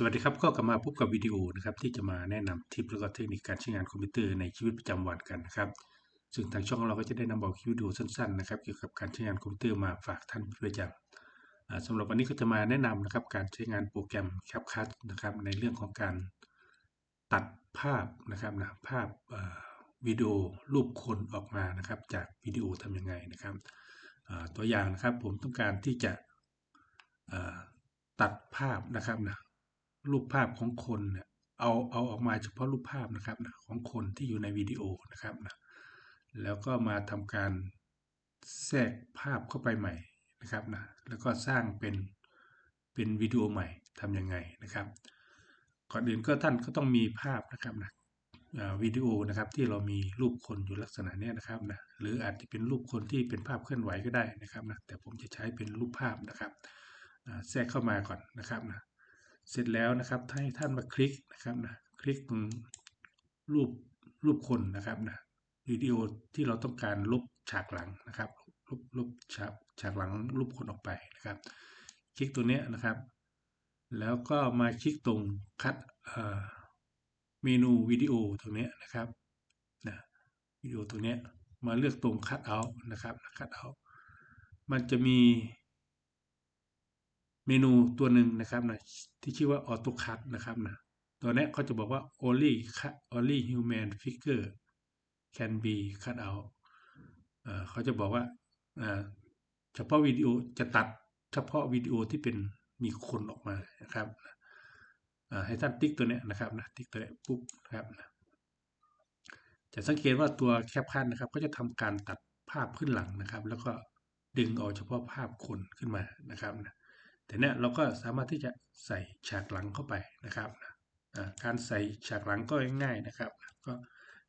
สวัสดีครับก็กลับมาพบกับวิดีโอนะครับที่จะมาแนะนำทิปและก็เทคนิคการใช้งานคอมพิวเตอร์ในชีวิตประจำวันกันนะครับ ซึ่งทางช่องเราก็จะได้นำเอาคลิปวิดีโอสั้นๆนะครับเกี่ยวกับการใช้งานคอมพิวเตอร์มาฝากท่านประจำอ่าสำหรับวันนี้ก็จะมาแนะนำนะครับการใช้งานโปรแกรม CapCut นะครับในเรื่องของการตัดภาพนะครับนะภาพวิดีโอรูปคนออกมานะครับจากวิดีโอทำยังไงนะครับตัวอย่างนะครับผมต้องการที่จะตัดภาพนะครับนะ รูปภาพของคนเนี่ยเอาเอาออกมาเฉพาะรูปภาพนะครับนะของคนที่อยู่ในวิดีโอนะครับนะแล้วก็มาทำการแทรกภาพเข้าไปใหม่นะครับนะแล้วก็สร้างเป็นเป็นวิดีโอใหม่ทำยังไงนะครับ ก่อนอื่นก็ท่านก็ต้องมีภาพนะครับนะวิดีโอนะครับที่เรามีรูปคนอยู่ลักษณะนี้นะครับนะหรืออาจจะเป็นรูปคนที่เป็นภาพเคลื่อนไหวก็ได้นะครับนะแต่ผมจะใช้เป็นรูปภาพนะครับแทรกเข้ามาก่อนนะครับนะ เสร็จแล้วนะครับให้ท่านมาคลิกนะครับนะคลิกรูปรูปคนนะครับนะวิดีโอที่เราต้องการลบฉากหลังนะครับลบลบฉากฉากหลังรูปคนออกไปนะครับ คลิกตัวเนี้ยนะครับ แล้วก็มาคลิกตรงคัดเมนูวิดีโอตรงเนี้ยนะครับนะวิดีโอตรงเนี้ยมาเลือกตรงคัดเอานะครับคัดเอามันจะมี เมนูตัวหนึ่งนะครับนะที่ชื่อว่า AutoCut นะครับนะตัวนี้เขาจะบอกว่า only only human figure can be cut out เอ่อเขาจะบอกว่าเฉพาะวิดีโอจะตัดเฉพาะวิดีโอที่เป็นมีคนออกมานะครับให้ท่านติ๊กตัวนี้นะครับนะติ๊กตัวนี้ปุ๊บนะครับนะจะสังเกตว่าตัวแคปคันนะครับก็จะทำการตัดภาพขึ้นหลังนะครับ แล้วก็ดึงเอาเฉพาะภาพคนขึ้นมานะครับนะ แต่เนี้ยเราก็สามารถที่จะใส่ฉากหลังเข้าไปนะครับการใส่ฉากหลังก็ง่ายๆนะครับ ก็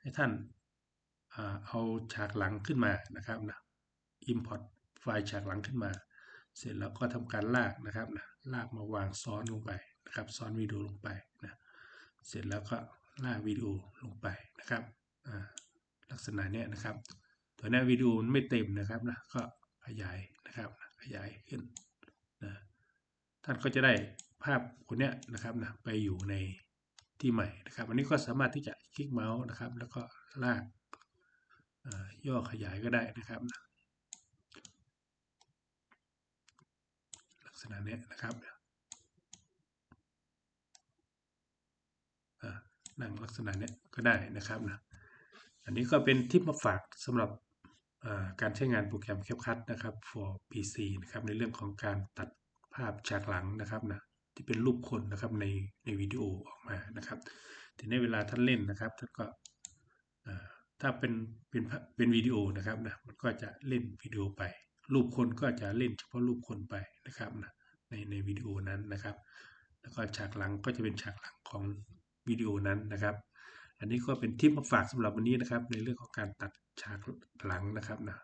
ให้ท่านเอาฉากหลังขึ้นมานะครับนะ import ไฟล์ฉากหลังขึ้นมา เสร็จแล้วก็ทำการลากนะครับนะลากมาวางซ้อนลงไปนะครับ ซ้อนวิดีโอลงไปนะเสร็จแล้วก็ลากวิดีโอลงไปนะครับลักษณะเนี้ยนะครับ ตัวนี้วิดีโอมันไม่เต็มนะครับนะก็ขยายนะครับขยายขึ้นนะ ท่านก็จะได้ภาพคนเนี้ยนะครับนะไปอยู่ในที่ใหม่นะครับ อันนี้ก็สามารถที่จะคลิกเมาส์นะครับ แล้วก็ลากย่อขยายก็ได้นะครับนะลักษณะนี้นะครับนั่งลักษณะนี้ก็ได้นะครับนะอันนี้ก็เป็นทิปมาฝากสำหรับการใช้งานโปรแกรม CapCut นะครับ for PC นะครับในเรื่องของการตัดาพฉากหลังนะครับนะที่เป็นรูปคนนะครับในในวิดีโอออกมานะครับทีนี้เวลาท่านเล่นนะครับท่านก็ถ้าเป็นเป็นเป็นวิดีโอนะครับนะมันก็จะเล่นวิดีโอไป รูปคนก็จะเล่นเฉพาะรูปคนไปนะครับนะในในวิดีโอนั้นนะครับ แล้วก็ฉากหลังก็จะเป็นฉากหลังของวิดีโอนั้นนะครับ อันนี้ก็เป็นทิปมาฝากสำหรับวันนี้นะครับ ในเรื่องของการตัดฉากหลังนะครับนะ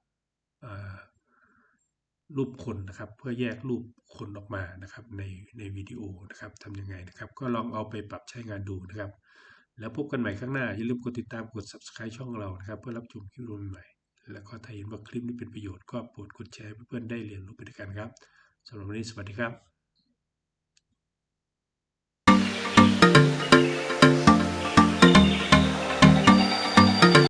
รูปคนนะครับ เพื่อแยกรูปคนออกมานะครับ ในในวิดีโอนะครับทำยังไงนะครับ ก็ลองเอาไปปรับใช้งานดูนะครับ แล้วพบกันใหม่ข้างหน้า อย่าลืมกดติดตามกด subscribe ช่องเรานะครับ เพื่อรับชมคลิปใหม่ แล้วก็ถ้าเห็นว่าคลิปนี้เป็นประโยชน์ก็โปรดกดแชร์เพื่อนๆได้เรียนรู้ไปด้วยกันครับสำหรับวันนี้สวัสดีครับ